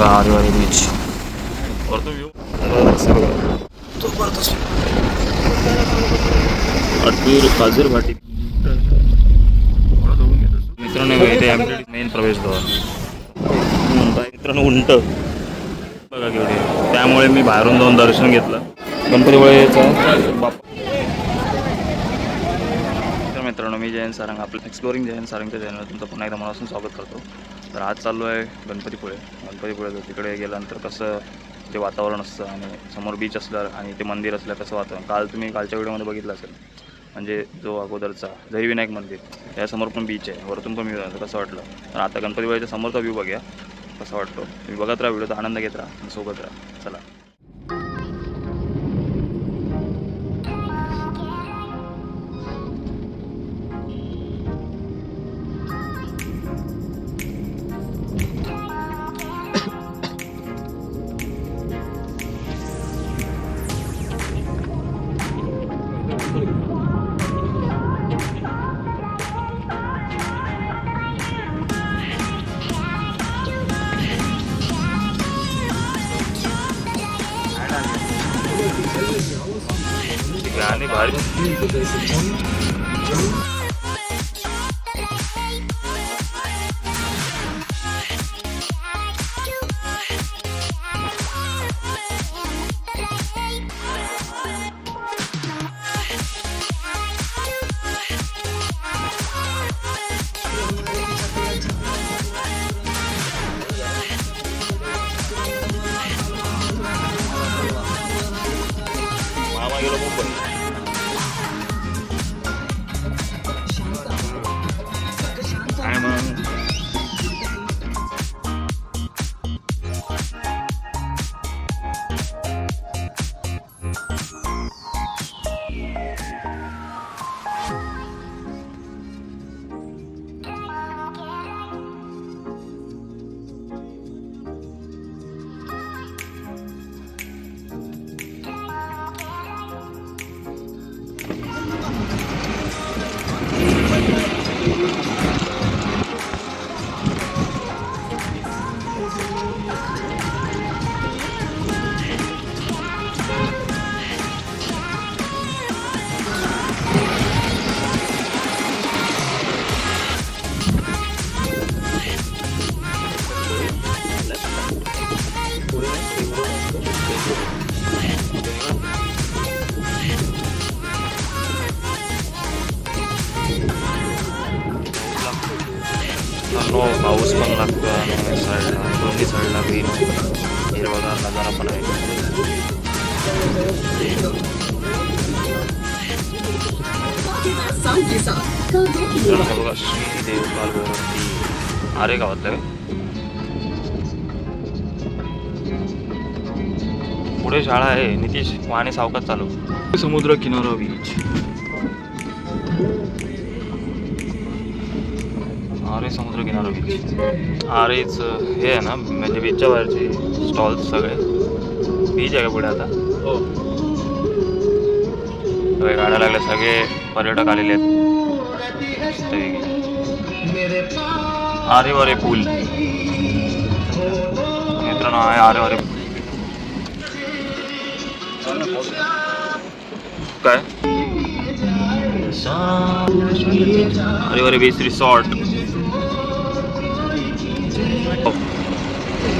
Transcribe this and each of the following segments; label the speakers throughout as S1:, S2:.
S1: बघा आरेवारी बीच काजूर भाटी मित्रांनो इथे एम मेन प्रवेशद्वार. म्हणताय मित्रांनो उंट. बघा केवढे त्यामुळे मी बाहेरून जाऊन दर्शन घेतलं. गणपतीपुळेचा बाप. तर मित्रांनो मी जयंत सारंग आपलं एक्सप्लोरिंग जयंत सारंगच्या चॅनल तुमचं पुन्हा एकदा मनापासून स्वागत करतो. तर आज चाललो आहे गणपतीपुळे. गणपतीपुळे तिकडे गेल्यानंतर कसं ते वातावरण असतं आणि समोर बीच असलं आणि ते मंदिर असलं कसं वातावरण? काल तुम्ही कालच्या व्हिडिओमध्ये बघितलं असेल. म्हणजे जो अगोदरचा जयविनायक मंदिर त्यासमोर पण बीच आहे. वरतून पण व्ह्यू कसं वाटलं? तर आता गणपतीपुळेच्या समोरचा व्ह्यू बघूया. कसा वाटतो? तुम्ही बघत राहा व्हिडिओचा आनंद घेत राहा सोबत राहा. चला. Right? नजारा पण आहे मित्रांनो बघा श्री देवपाल भैरवती आरे गावातलं काय पुढे शाळा आहे नितीश वाणे सावकाश चालू समुद्र किनारा बीच। आरे समुद्र किनारा बीच आरेच हे आहे ना म्हणजे बीचच्या बाहेरचे स्टॉल्स सगळे. बीच आहे का पुढे आता? हो. सगळे गाड्या लागल्या सगळे पर्यटक आलेले आहेत. मस्तपैकी. आरे वारे पूल. मित्रांनो आहे आरे वारे काय? अरे बीच रिसॉर्ट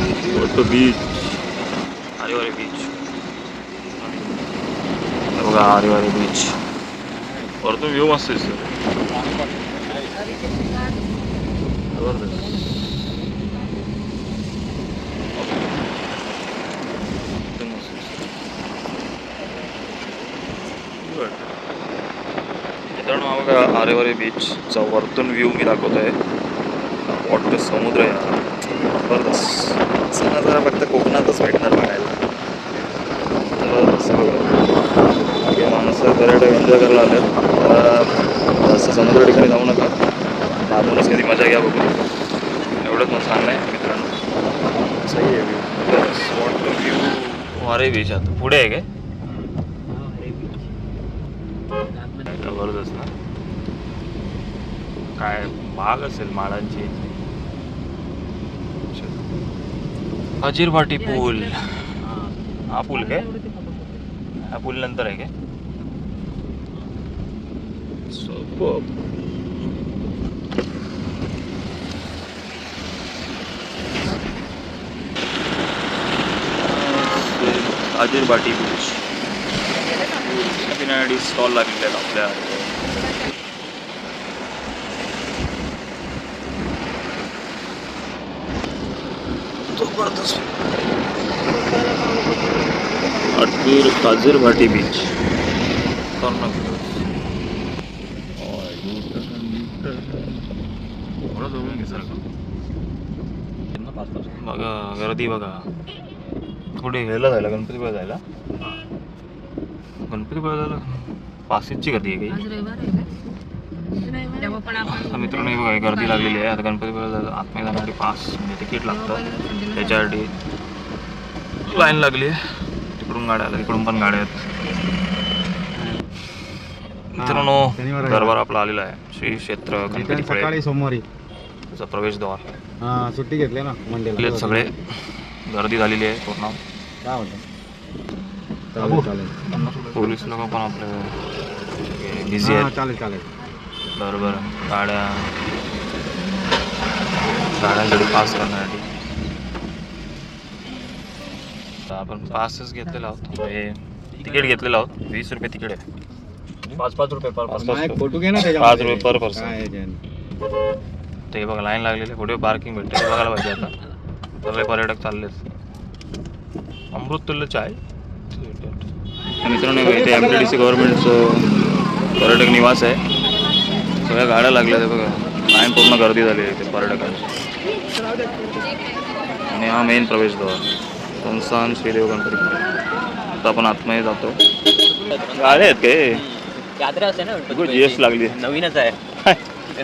S1: फोटो बीच अरे वरे बीच बघा अरे वरे बीच वरतून व्ह्यू मस्त दिसतो जबरदस्त एकदम मस्त दिसतं. Good. मित्रांनो हा बघा आरेवारे बीचचा वरतून व्ह्यू मी दाखवत आहे वॉटर समुद्र आहे हा. जबरदस्त. असं नजारा फक्त कोकणातच भेटणार बघायला. जबरदस्त बघा. माणसं पर्यटक एन्जॉय करायला तर जास्त समुद्र ठिकाणी जाऊ नका. लांबूनच कधी मजा घ्या बघू एवढंच मग सांगणं आहे मित्रांनो. सही आहे. वॉटर व्ह्यू वारे बीच आता. पुढे आहे काय? जबरदस्त. ना काय बाग असेल माडांची. अजिरभाटी पूल। हा। पूल काय हा पूल नंतर आहे काय. अजिरभाटी बीच स्टॉल लागलेले आहेत आपल्या जबरदस्त अटवीर काझीरभाटी बीच बघा गर्दी बघा. थोडी ह्याला जायला गणपतीपुळे जायला. गणपतीपुळे जायला. पासेसची गर्दी आहे काही.
S2: तेव्हा पण आपण
S1: मित्रांनो हे बघा हे गर्दी लागलेली आहे. आता जायला आतमध्ये जाण्यासाठी पास म्हणजे तिकीट लागतं. त्याच्यासाठी लाईन लागली आहे. तिकडून गाड्या आल्या. तिकडून पण गाड्या आहेत. मित्रांनो. दरबार आपला आलेला आहे. श्री क्षेत्र
S3: सकाळी सोमवारी.
S1: त्याचा प्रवेशद्वार
S3: हा सुट्टी घेतली ना मंडेला.
S1: आपले सगळे गर्दी झालेली आहे पूर्ण.
S3: काय म्हणतो?
S1: पोलीस लोक पण आपले बिझी आहेत.
S3: चालेल चालेल.
S1: बरोबर. गाड्या. गाड्यांसाठी पास करण्यासाठी. तर आपण पासच घेतलेला आहोत. हे तिकीट घेतलेलं आहोत. वीस रुपये तिकीट आहे. पाच पाच रुपये पर पाच
S3: फोटो घे ना
S1: पाच. रुपये.
S3: काय आहे ते?
S1: ते बघा लाईन लागलेली. कुठे पार्किंग भेटते. ते बघायला पाहिजे आता. सगळे पर्यटक चाललेत. अमृततुल्य चाय. मित्रांनो इथे एम टी डी सी गव्हर्नमेंटचं पर्यटक निवास आहे. सगळ्या गाड्या लागल्या ते बघा. लाईन पूर्ण गर्दी झाली आहे इथे पर्यटकांची. आणि हा मेन प्रवेशद्वार. संस्थान श्रीदेव गणपती आता आपण आतमध्ये जातो. गाड्या आहेत काय
S4: यात्रा असते ना.
S1: जी एस लागली.
S4: नवीनच आहे. हे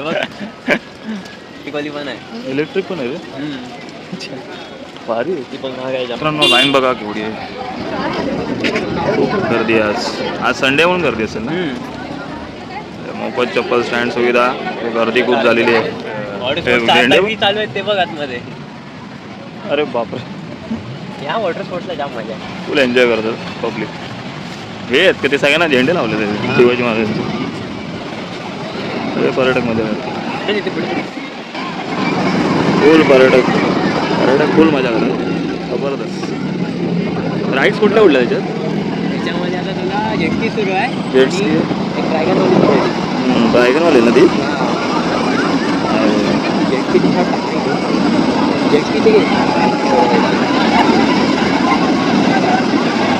S4: पण आहे.
S1: इलेक्ट्रिक पण आहे रे. भारी आहे.
S4: ती पण महाग आहे जाम.
S1: मित्रांनो लाईन बघा केवढी आहे. खूप गर्दी आज. आज संडे म्हणून गर्दी असेल ना. मोफत चप्पल स्टँड सुविधा गर्दी खूप झालेली आहे.
S4: चालू आहेत ते बघ आतमध्ये.
S1: अरे बापरे.
S4: या वॉटर स्पोर्ट्सला जाम मजा आहे.
S1: फुल एन्जॉय करतात पब्लिक हे आहेत का ते सगळ्यांना झेंडे लावले ते शिवाजी महाराजांचे सगळे पर्यटकमध्ये आहेत.
S4: ते तिथे पुढे
S1: फुल पर्यटक. पर्यटक फुल मजा करतात. जबरदस्त. राईड्स कुठल्या कुठल्या त्याच्यात
S4: त्याच्यामध्ये आता तुला जेटकी सुरू आहे. आणि एक ड्रॅगन वाली
S1: ना ती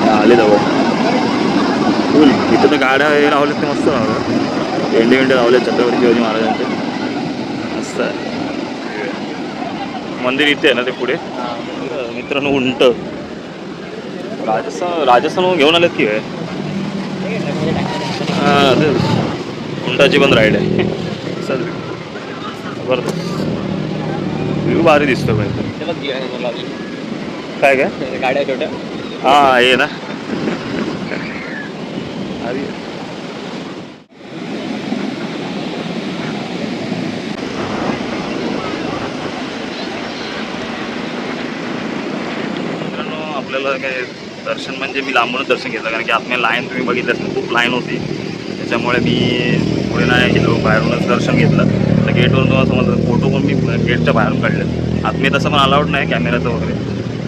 S4: ते
S1: आले जाऊ. फुल इथं तर गाड्या हे लावल्यात ते मस्त लावलं झेंडे वेंडे लावले छत्रपती शिवाजी महाराजांचे. मस्त आहे. मंदिर इथे आहे ना ते पुढे? मित्रांनो उंट. राजस्थान राजस्थानहून घेऊन आलेत की काय हां उंटाची पण राईड आहे चल जबरदस्त. व्ह्यू भारी दिसतो पाहिजे. काय काय?
S4: गाड्या छोट्या.
S1: हा ये ना. मित्रांनो आपल्याला काय दर्शन म्हणजे मी लांबूनच दर्शन घेतलं कारण की आतमध्ये लाईन तुम्ही बघितलं खूप लाईन होती. त्याच्यामुळे मी पुढे नाही गेलो बाहेरूनच दर्शन घेतलं. तर गेटवरून तुम्हाला समजलं फोटो पण मी गेटच्या बाहेरून काढले. आतमध्ये तसं पण अलाउड नाही कॅमेऱ्याचं वगैरे.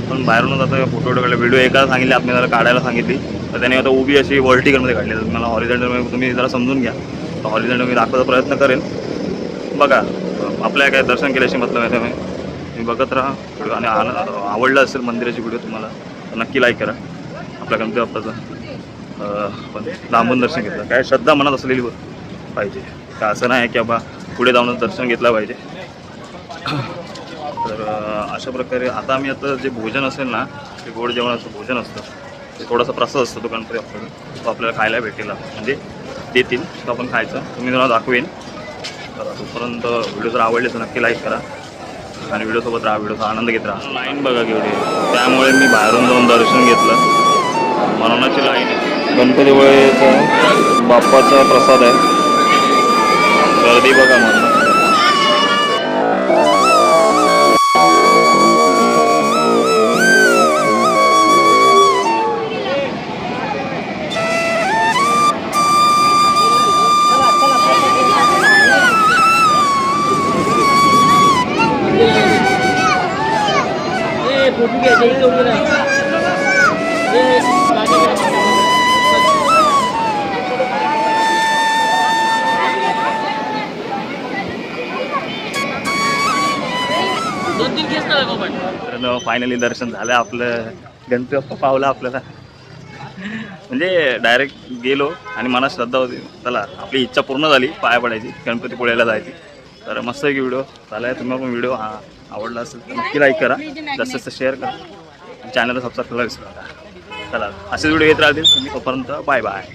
S1: पण बाहेरूनच आता फोटो वगैरे काढले. व्हिडिओ एकाला सांगितले आतमध्ये जरा काढायला सांगितली. तर त्याने आता उभी अशी वर्टिकलमध्ये काढली. तर मला हॉरिझेंटल तुम्ही जरा समजून घ्या. तर हॉरिझेंटल मी दाखवायचा प्रयत्न करेन. बघा आपल्या काय दर्शन केल्याशी मतलब आहे त्यामुळे तुम्ही बघत राहा. व्हिडिओ आणि आन- आवडलं असेल मंदिराची व्हिडिओ तुम्हाला तर नक्की लाईक करा. आपल्या गणपती बाप्पाचा. लांबून दर्शन घेतलं. काय श्रद्धा मनात असलेली पाहिजे. का असं नाही की बाबा पुढे जाऊनच दर्शन घेतलं पाहिजे. तर अशा प्रकारे आता आम्ही आता जे भोजन असेल ना ते गोड जेवणाचं भोजन असतं. ते थोडासा प्रसाद असतो गणपती बाप्पाचा तो आपल्याला खायला भेटेल म्हणजे देतील तो आपण खायचं. तुम्ही तुम्हाला दाखवेन. तर तोपर्यंत व्हिडिओ जर आवडले तर नक्की लाईक करा. आणि व्हिडिओसोबत राहा व्हिडिओचा आनंद घेत राहा. लाईन बघा केवढी. त्यामुळे मी बाहेरून जाऊन दर्शन घेतलं. मरणाची लाईन आहे. गणपती वेळेचा बाप्पाचा प्रसाद आहे. गर्दी बघा मला
S4: फोटो घ्यायचे
S1: फायनली दर्शन झालं आपलं गणपती बाप्पा पावला आपल्याला. म्हणजे डायरेक्ट गेलो आणि मनात श्रद्धा होती. चला आपली इच्छा पूर्ण झाली पाया पडायची गणपतीपुळ्याला जायची. तर मस्त एक व्हिडिओ झाला तुम्हाला पण व्हिडिओ हा आवडला असेल तर नक्की लाईक करा. जास्त जास्त शेअर करा. चॅनलला सबस्क्राईब करायला विसरू नका. चला असेच व्हिडिओ येत राहतील. तुम्ही तोपर्यंत बाय बाय